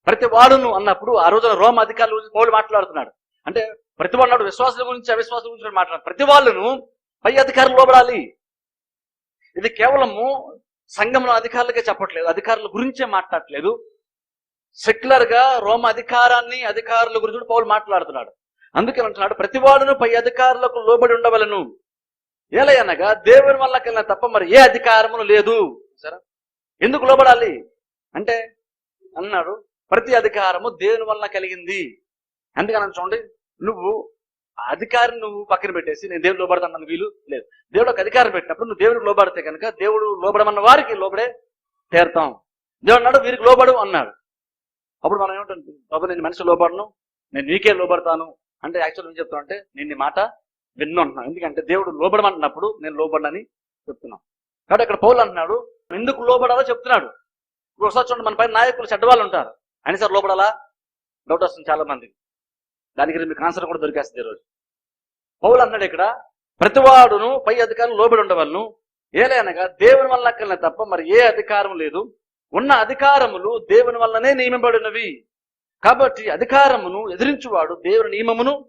ప్రతివాడును అన్నప్పుడు ఆ రోజున రోమ అధికారుల గురించి పౌలు మాట్లాడుతున్నాడు. అంటే ప్రతివాడు నాడు విశ్వాసుల గురించి అవిశ్వాసుల గురించి మాట్లాడు. ప్రతి వాళ్ళను పై అధికారులు లోబడాలి. ఇది కేవలము సంఘంలో అధికారులకే చెప్పట్లేదు. అధికారుల గురించే మాట్లాడట్లేదు. సెక్యులర్గా రోమ అధికారాన్ని అధికారుల గురించి కూడా పౌలు మాట్లాడుతున్నాడు. అందుకే అంటున్నాడు ప్రతివాడును పై అధికారులకు లోబడి ఉండవలను. ఏలయనగా దేవుని వల్ల కలిగిన తప్ప మరి ఏ అధికారమును లేదు. సరే? ఎందుకు లోబడాలి? అంటే అన్నాడు ప్రతి అధికారము దేవుని వల్ల కలిగింది. అందుకని చూడండి నువ్వు ఆ అధికారిని నువ్వు పక్కన పెట్టేసి నేను దేవుడు లోబడతాను వీలు లేదు. దేవుడు ఒక అధికారం పెట్టినప్పుడు నువ్వు దేవుడికి లోబడితే కనుక దేవుడు లోబడమన్న వారికి లోబడే తీరుతాం దేవుడు అన్నాడు వీరికి లోబడు అన్నాడు. అప్పుడు మనం ఏమంటుంది బాబు నేను మనిషి లోబడను నేను నీకే లోబడతాను. అంటే యాక్చువల్ ఏం చెప్తాను అంటే నేను మాట విన్ను అంటున్నాను ఎందుకంటే దేవుడు లోబడమంటున్నప్పుడు నేను లోబడనని చెప్తున్నాను కాబట్టి ఇక్కడ పౌలు అంటున్నాడు ఎందుకు లోబడాలో చెప్తున్నాడు. ఇప్పుడు ఒకసారి చూడండి మన పైన నాయకులు చెడ్డవాళ్ళు ఉంటారు. అని సార్ లోపడాలా డౌట్ వస్తుంది చాలా మందికి దానికి మీకు ఆన్సర్ కూడా దొరికేస్తుంది ఈరోజు. పౌలు అన్నాడు ఇక్కడ ప్రతివాడును పై అధికారులు లోబడి ఉండవలను. ఏలైనగా దేవుని వల్ల అక్కర్లే తప్ప మరి ఏ అధికారం లేదు. ఉన్న అధికారములు దేవుని వల్లనే నియమబడినవి కాబట్టి అధికారమును ఎదిరించువాడు దేవుని నియమమును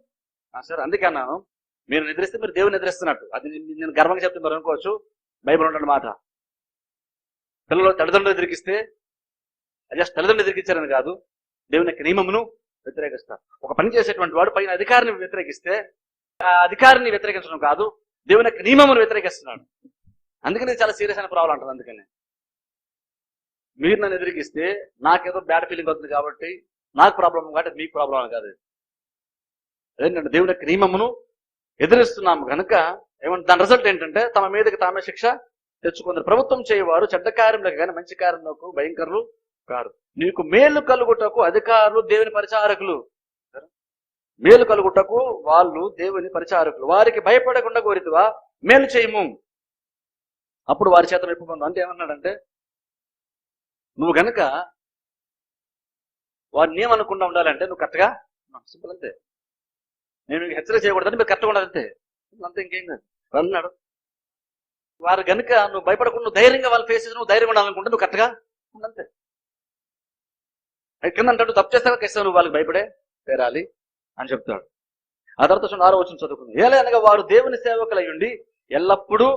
సార్ సరే అందుకే అన్నాను. మీరు నిద్రిస్తే మీరు దేవుని నిద్రిస్తున్నట్టు. అది నేను- గర్వంగా చెప్తే మీరు అనుకోవచ్చు. బైబిల్ ఉండడం మాట. పిల్లలు తల్లిదండ్రులు ఎదిరికిస్తే జస్ట్ తల్లిదండ్రులు ఎదిరికించారని కాదు. దేవుని యొక్క నియమమును వ్యతిరేకిస్తారు. ఒక పని చేసేటువంటి వాడు పైన అధికారిని వ్యతిరేకిస్తే ఆ అధికారిని వ్యతిరేకించడం కాదు. దేవుని యొక్క నియమమును వ్యతిరేకిస్తున్నాడు. అందుకని చాలా సీరియస్ అయిన ప్రాబ్లం అంటుంది అందుకని. మీరు నన్ను ఎదిరికిస్తే నాకేదో బ్యాడ్ ఫీలింగ్ అవుతుంది కాబట్టి నాకు ప్రాబ్లం కాబట్టి మీకు ప్రాబ్లం అని కాదు. అదేంటంటే దేవుని యొక్క నియమమును ఎదిరిస్తున్నాము కనుక ఏమంటే దాని రిజల్ట్ ఏంటంటే తమ మీదకి తామే శిక్ష తెచ్చుకుంది ప్రభుత్వం చేయవారు చెడ్డ కార్యంలోకి కానీ మంచి కార్యంలోకి భయంకరులు కాదు నీకు మేలు కలుగుటకు అధికారులు దేవుని పరిచారకులు. మేలు కలుగుటకు వాళ్ళు దేవుని పరిచారకులు. వారికి భయపడకుండా కోరితివా? మేలు చేయము. అప్పుడు వారి చేత మెప్పుకుందాం అంటే ఏమన్నాడంటే నువ్వు గనక వారిని ఏమనకుండా ఉండాలంటే నువ్వు కరెక్ట్గా సింపుల్ అంతే. నేను హెచ్చరిక చేయకూడదని మీరు కరెక్ట్గా ఉండాలి అంతే అంతే ఇంకేం కాదు. అన్నాడు వారు గనుక నువ్వు భయపడకుండా ధైర్యంగా వాళ్ళ ఫేసెస్ నువ్వు ధైర్యం ఉండాలనుకుంటే నువ్వు కరెక్ట్గా ఉండంతే. కింద అంటాడు తప్పు చేస్తావా? కష్టం నువ్వు వాళ్ళకి భయపడే పేరాలి అని చెప్తాడు. ఆ తర్వాత చూడండి ఆరో వచ్చిన చదువుకుంది. ఏలే అనగా వారు దేవుని సేవకులై ఉండి ఎల్లప్పుడూ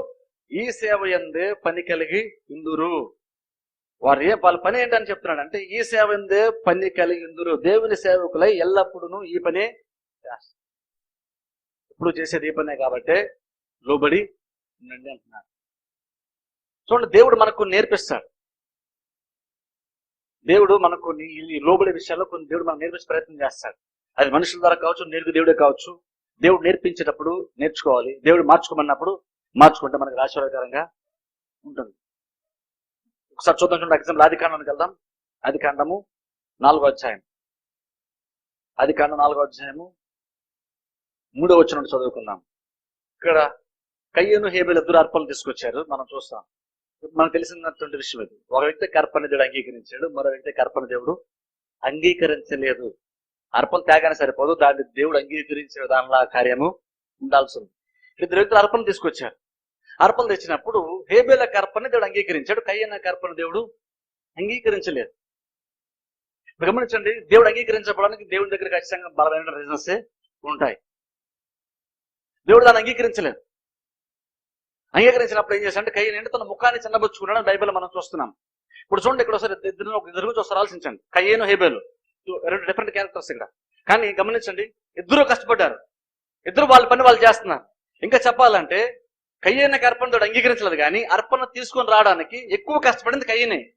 ఈ సేవ ఎందే పని కలిగి ఇందురు వారు ఏ వాళ్ళ పని ఏంటని చెప్తున్నాడు అంటే ఈ సేవ ఎందే పని కలిగిందురు దేవుని సేవకులై ఎల్లప్పుడూ ఈ పనే ఎప్పుడు ఇప్పుడు చేసేది ఈ పనే కాబట్టి లోబడి ఉండండి అంటున్నాడు చూడండి దేవుడు మనకు నేర్పిస్తాడు. దేవుడు మనకు కొన్ని ఈ విషయాల్లో కొన్ని దేవుడు మనకు నేర్పించే ప్రయత్నం చేస్తాడు. అది మనుషుల ద్వారా కావచ్చు నేర్పు దేవుడే కావచ్చు. దేవుడు నేర్పించేటప్పుడు నేర్చుకోవాలి. దేవుడు మార్చుకోమన్నప్పుడు మార్చుకుంటే మనకు ఆశీర్వాదకరంగా ఉంటుంది. ఒకసారి చూద్దాం చూడండి ఎగ్జాంపుల్. ఆది కాండానికి వెళ్దాం. ఆది కాండము నాలుగో అధ్యాయం. ఆదికాండం నాలుగో అధ్యాయము మూడో వచ్చిన చదువుకుందాం. ఇక్కడ కయ్యను హేబెల్ ఇద్దరు అర్పణలు తీసుకొచ్చారు. మనం చూస్తాం. మనకు తెలిసినటువంటి విషయం ఇది. ఒక వ్యక్తి కర్పణ దేవుడు అంగీకరించాడు మరో వ్యక్తి కర్పణ దేవుడు అంగీకరించలేదు. అర్పణ తేగానే సరిపోదు దాన్ని దేవుడు అంగీకరించే విధానంలో కార్యము ఉండాల్సి ఉంది. ఇద్దరు వ్యక్తులు అర్పణ తీసుకొచ్చారు. అర్పణ తెచ్చినప్పుడు హేబేల కర్పణ దేవుడు అంగీకరించాడు. కయ్యన్న కర్పణ దేవుడు అంగీకరించలేదు. గమనించండి దేవుడు అంగీకరించబడానికి దేవుడి దగ్గర ఖచ్చితంగా బలమైన రీజన్స్ ఉంటాయి. దేవుడు దాన్ని అంగీకరించలేదు. అంగీకరించినప్పుడు ఏం చేశాడంటే కయ్య నిండి తన ముఖాన్ని చిన్నబుచ్చుకున్నాడు బైబిల్ మనం చూస్తున్నాం. ఇప్పుడు చూడండి ఇక్కడ ఒకసారి ఇద్దరు ఒక ఇద్దరు గురించి ఒకసారి ఆలోచించండి. కయ్యేను హేబేలు రెండు డిఫరెంట్ క్యారెక్టర్స్ ఇక్కడ. కానీ గమనించండి ఇద్దరు కష్టపడ్డారు. ఇద్దరు వాళ్ళ పని వాళ్ళు చేస్తున్నారు. ఇంకా చెప్పాలంటే కయ్యన్న అర్పణతో అంగీకరించలేదు కానీ అర్పణ తీసుకొని రావడానికి ఎక్కువ కష్టపడింది కయ్యనే.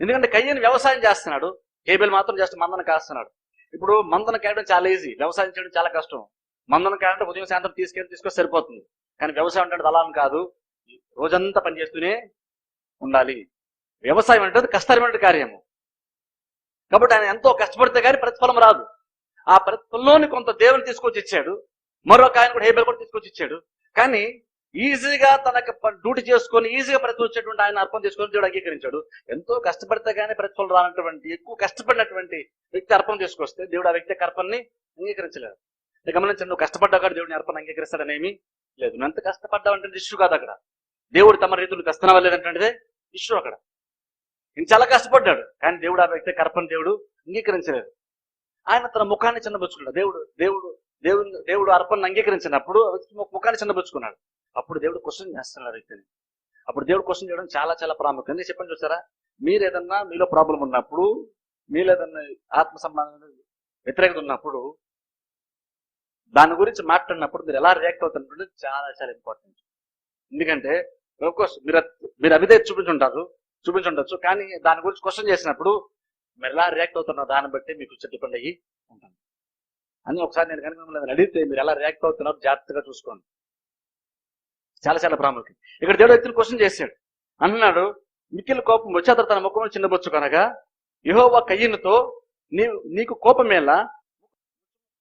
ఎందుకంటే కయ్యని వ్యవసాయం చేస్తున్నాడు. హేబెల్ మాత్రం జస్ట్ మందన కాస్తున్నాడు. ఇప్పుడు మందన కాయడం చాలా ఈజీ వ్యవసాయం చేయడం చాలా కష్టం. మందన కాయడం ఉదయం సాయంత్రం తీసుకెళ్ళి తీసుకొని సరిపోతుంది. కానీ వ్యవసాయం అంటే అలా కాదు. రోజంతా పనిచేస్తూనే ఉండాలి. వ్యవసాయం అంటే కష్టమైన కార్యము. కాబట్టి ఆయన ఎంతో కష్టపడితే కానీ ప్రతిఫలం రాదు. ఆ ప్రతిఫలంలోని కొంత దేవుని తీసుకొచ్చి ఇచ్చాడు. మరొక ఆయన కూడా హేబెల్ కూడా తీసుకొచ్చి ఇచ్చాడు. కానీ ఈజీగా తనకు డ్యూటీ చేసుకొని ఈజీగా ప్రతి వచ్చేటువంటి ఆయన అర్పణ చేసుకొని దేవుడు అంగీకరించాడు. ఎంతో కష్టపడితే గానీ ప్రతిఫలం రానటువంటి ఎక్కువ కష్టపడినటువంటి వ్యక్తి అర్పణ చేసుకొస్తే దేవుడు ఆ వ్యక్తి అర్పణని అంగీకరించలేదు గమనించండి నువ్వు కష్టపడ్డా కూడా దేవుడిని అర్పణ అంగీకరిస్తాడనేమి లేదు. నువ్వు ఎంత కష్టపడ్డావు అంటే ఇష్యూ కాదు అక్కడ. దేవుడు తమ రీతులు కష్టం లేదంటే ఇష్యూ అక్కడ. నేను చాలా కష్టపడ్డాడు కానీ దేవుడు ఆ వ్యక్తి కర్పణ దేవుడు అంగీకరించలేదు. ఆయన తన ముఖాన్ని చిన్నబుచ్చుకున్నాడు. దేవుడు దేవుడు దేవుడు దేవుడు అర్పణను అంగీకరించినప్పుడు ముఖాన్ని చిన్నబుచ్చుకున్నాడు అప్పుడు దేవుడు క్వశ్చన్ చేస్తున్నాడు వ్యక్తిని అప్పుడు దేవుడు క్వశ్చన్ చేయడం చాలా చాలా ప్రాముఖ్యం. ఎందుకు చెప్పండి చూసారా? మీరు ఏదన్నా మీలో ప్రాబ్లం ఉన్నప్పుడు మీరు ఏదన్నా ఆత్మ సంబంధం వ్యతిరేకత ఉన్నప్పుడు దాని గురించి మాట్లాడినప్పుడు మీరు ఎలా రియాక్ట్ అవుతున్నప్పుడు చాలా చాలా ఇంపార్టెంట్ ఎందుకంటే కోర్స్ మీరు మీరు అవిదే చూపించుంటారు చూపించుండొచ్చు కానీ దాని గురించి క్వశ్చన్ చేసినప్పుడు మీరు ఎలా రియాక్ట్ అవుతున్నారు దాన్ని బట్టి మీకు డిపెండ్ అయ్యి ఉంటుంది అని ఒకసారి నేను కనుక మిమ్మల్ని అడిగితే మీరు ఎలా రియాక్ట్ అవుతున్నారు జాగ్రత్తగా చూసుకోండి. చాలా చాలా ప్రాముఖ్యం. ఇక్కడ దేవుడు వ్యక్తులు క్వశ్చన్ చేశాడు. అన్నాడు మిక్కిలి కోపం వచ్చేత తన ముఖము చిన్నబుచ్చుకొనగా యెహోవా కయ్యనుతో నీవు నీకు కోపమేలా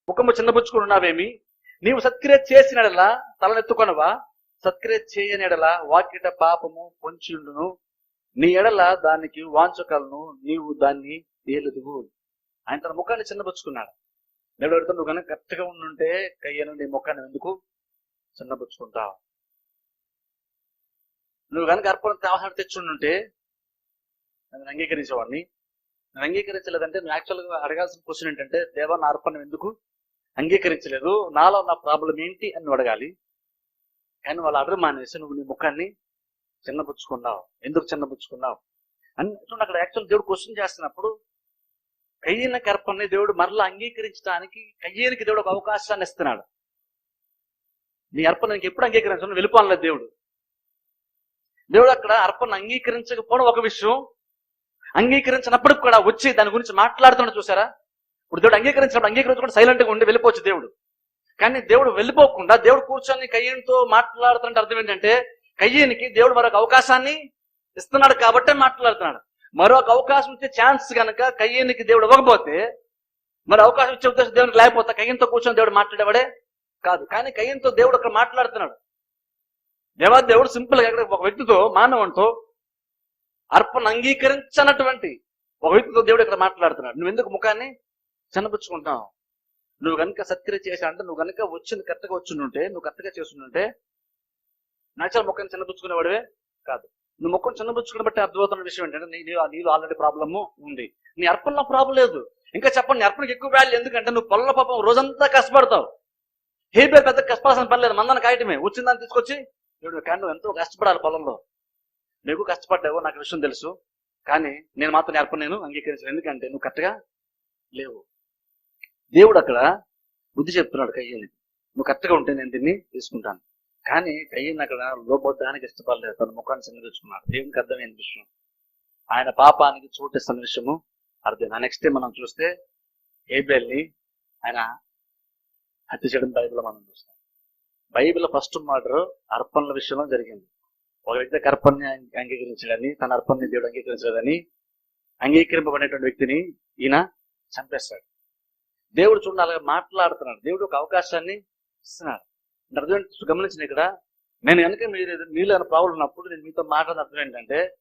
ముఖము చిన్నబుచ్చుకున్నావేమి నీవు సత్క్రియ చేసినడలా తలనెత్తుకొనవా సత్క్రియ చేయనిడల వాకిట పాపము పొంచియుండును నీ ఎడల దానికి వాంచకలను నీవు దాన్ని ఏలుదువు ఆయన తన ముఖాన్ని చిన్నబుచ్చుకున్నాడు నేను అడుగుతా నువ్వు కనుక కరెక్ట్గా ఉండుంటే కయ్యను నీ ముఖాన్ని ఎందుకు చిన్నబుచ్చుకుంటావు నువ్వు కనుక అర్పణ ఆహారం తెచ్చుండుంటే నేను అంగీకరించేవాడిని. నేను అంగీకరించలేదంటే నువ్వు యాక్చువల్గా అడగాల్సిన క్వశ్చన్ ఏంటంటే దేవా నా అర్పణ ఎందుకు అంగీకరించలేదు? నాలో నా ప్రాబ్లం ఏంటి? అని నువ్వు అడగాలి. కానీ వాళ్ళు అడగ మానేసి నువ్వు నీ ముఖాన్ని చిన్నపుచ్చుకున్నావు ఎందుకు చిన్నపుచ్చుకున్నావు అని అక్కడ యాక్చువల్ దేవుడు క్వశ్చన్ చేస్తున్నప్పుడు కయ్యన గర్భంని దేవుడు మరలా అంగీకరించడానికి కయ్యనికి దేవుడు ఒక అవకాశాన్ని ఇస్తున్నాడు. నీ అర్పణ నీకు ఎప్పుడు అంగీకరించను? వెళ్ళిపోలేదు దేవుడు. దేవుడు అక్కడ అర్పణ అంగీకరించకపోవడం ఒక విషయం. అంగీకరించినప్పుడు కూడా వచ్చి దాని గురించి మాట్లాడుతున్నాడు చూసారా? ఇప్పుడు దేవుడు అంగీకరించినప్పుడు అంగీకరించకుండా సైలెంట్గా ఉండి వెళ్ళిపోవచ్చు దేవుడు. కానీ దేవుడు వెళ్ళిపోకుండా దేవుడు కూర్చొని కయ్యంతో మాట్లాడుతున్నట్టు అర్థం ఏంటంటే కయ్యనికి దేవుడు మరొక అవకాశాన్ని ఇస్తున్నాడు కాబట్టే మాట్లాడుతున్నాడు. మరొక అవకాశం ఇచ్చే ఛాన్స్ కనుక కయ్యనికి దేవుడు ఇవ్వకపోతే మరి అవకాశం ఇచ్చే ఉద్దేశం దేవునికి లేకపోతే కయ్యంతో కూర్చొని దేవుడు మాట్లాడేవాడే కాదు. కానీ కయ్యంతో దేవుడు అక్కడ మాట్లాడుతున్నాడు. దేవా దేవుడు సింపుల్గా ఒక వ్యక్తితో మానవునితో అర్పణ అంగీకరించనటువంటి ఒక వ్యక్తితో దేవుడు ఇక్కడ మాట్లాడుతున్నాడు. నువ్వు ఎందుకు ముఖాన్ని చిన్నపుచ్చుకుంటావు నువ్వు కనుక సత్క్రియ చేసా అంటే నువ్వు కనుక వచ్చింది కరెక్ట్గా వచ్చిండుంటే నువ్వు కరెక్ట్గా చేస్తుంటే నచ్చల ముఖాన్ని చిన్నపుచ్చుకునేవాడివే కాదు. నువ్వు మొక్కను చిన్నపుచ్చుకుని బట్టి అర్థమవుతున్న విషయం ఏంటంటే నీ నీళ్ళు ఆల్రెడీ ప్రాబ్లము ఉంది. నీ అర్పణలో ప్రాబ్లం లేదు. ఇంకా చెప్పండి నీ అర్పణకి ఎక్కువ వాల్యూ ఎందుకంటే నువ్వు పళ్ళ పాపం రోజంతా కష్టపడతావు. హేబే పెద్ద కష్టపడాల్సిన పని లేదు మందన కాయటమే. వచ్చిందని తీసుకొచ్చి చూడు కానీ నువ్వు ఎంతో కష్టపడాలి పొలంలో. నువ్వు కష్టపడ్డావు నాకు విషయం తెలుసు కానీ నేను మాత్రం అర్పణ నేను అంగీకరించను. ఎందుకంటే నువ్వు కరెక్ట్గా లేవు. దేవుడు అక్కడ బుద్ధి చెప్తున్నాడు కయ్యని నువ్వు కరెక్ట్గా ఉంటే నేను దీన్ని తీసుకుంటాను. కానీ కయ్యని అక్కడ లోబొద్దానికి ఇష్టపడలేదు. తన ముఖాన్ని చిన్నదించుకున్నాడు దేవునికి అర్థమైన విషయం. ఆయన పాపానికి చోటిస్తున్న విషయము. అర్థం. నెక్స్ట్ మనం చూస్తే ఏబెల్ని ఆయన హత్య చేయడం బైబిల్ మనం చూస్తాం. బైబిల్ ఫస్ట్ మర్డర్ అర్పణల విషయంలో జరిగింది. ఒక వ్యక్తి అర్పణని అంగీ- అంగీకరించడని తన అర్పణని దేవుడు అంగీకరించలేదని అంగీకరింపబడినటువంటి వ్యక్తిని ఈయన చంపేస్తాడు. దేవుడు చూడండి అలాగే మాట్లాడుతున్నాడు. దేవుడు ఒక అవకాశాన్ని ఇస్తున్నాడు. అర్థం గమనించిన ఇక్కడ నేను కనుక మీరు మీరు మీలో ప్రాబ్లం ఉన్నప్పుడు నేను మీతో మాట్లాడిన అర్థం ఏంటంటే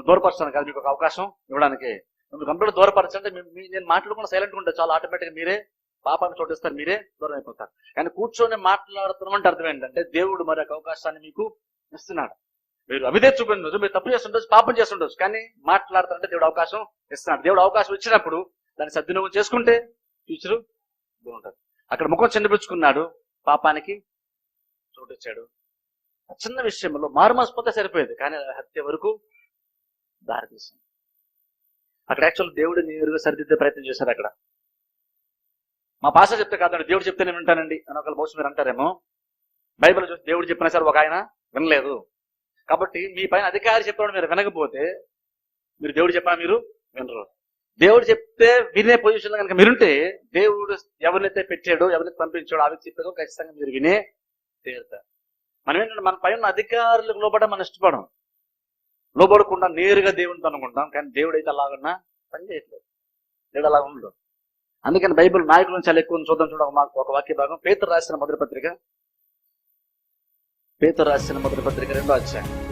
దూరపరచాను కదా మీకు ఒక అవకాశం ఇవ్వడానికి. మీరు కంప్లీట్ దూరపరచంటే మీ- నేను మాట్లాడకుండా సైలెంట్ ఉంటే చాలా ఆటోమేటిక్గా మీరే పాపాన్ని చోటిస్తారు మీరే దూరం అయిపోతారు. కానీ కూర్చొని మాట్లాడుతున్నాం అంటే అర్థం ఏంటంటే దేవుడు మరి ఒక అవకాశాన్ని మీకు ఇస్తున్నాడు. మీరు అవిదే చూపించు మీరు తప్పు చేస్తుండొచ్చు పాపం చేస్తుండొచ్చు కానీ మాట్లాడుతుంటే దేవుడు అవకాశం ఇస్తున్నాడు. దేవుడు అవకాశం ఇచ్చినప్పుడు దాన్ని సద్వినియోగం చేసుకుంటే ఫ్యూచర్ బాగుంటుంది. అక్కడ ముఖం చిన్నపించుకున్నాడు పాపానికి చోటిచ్చాడు. చిన్న విషయంలో మారుమోసపోతే సరిపోయేది కానీ హత్య వరకు దారితీసింది అక్కడ యాక్చువల్ దేవుడు నేరుగా సరిదిద్దే ప్రయత్నం చేశారు అక్కడ. మా పాస చెప్తే కాదండి దేవుడు చెప్తే నేను వింటానండి అని ఒకళ్ళు బహుశా మీరు అంటారేమో. బైబిల్ చూసి దేవుడు చెప్పినా సరే ఒక ఆయన వినలేదు. కాబట్టి మీ పైన అధికారి చెప్పడం మీరు వినకపోతే మీరు దేవుడు చెప్పినా మీరు వినరు. దేవుడు చెప్తే వినే పొజిషన్ కనుక మీరుంటే దేవుడు ఎవరినైతే పెట్టాడో ఎవరినైతే పంపించాడో ఆ వ్యక్తి చెప్పేదో ఖచ్చితంగా మీరు వినే తీరుతారు. మనం ఏంటంటే మన పైన అధికారులకు లోపడ మనం ఇష్టపడం లోబడకుండా నేరుగా దేవునితో అనుకుంటాం కానీ దేవుడు అయితే అలాగన్నా పని చేయట్లేదు. దేవుడు అలా ఉండడు. అందుకని బైబిల్ నాయకులను చాలా ఎక్కువ చూద్దాం చూడ మాకు ఒక వాక్య భాగం. పేతురు రాసిన మొదటి పత్రిక. పేతురు రాసిన మొదటి పత్రిక రెండో అధ్యాయం.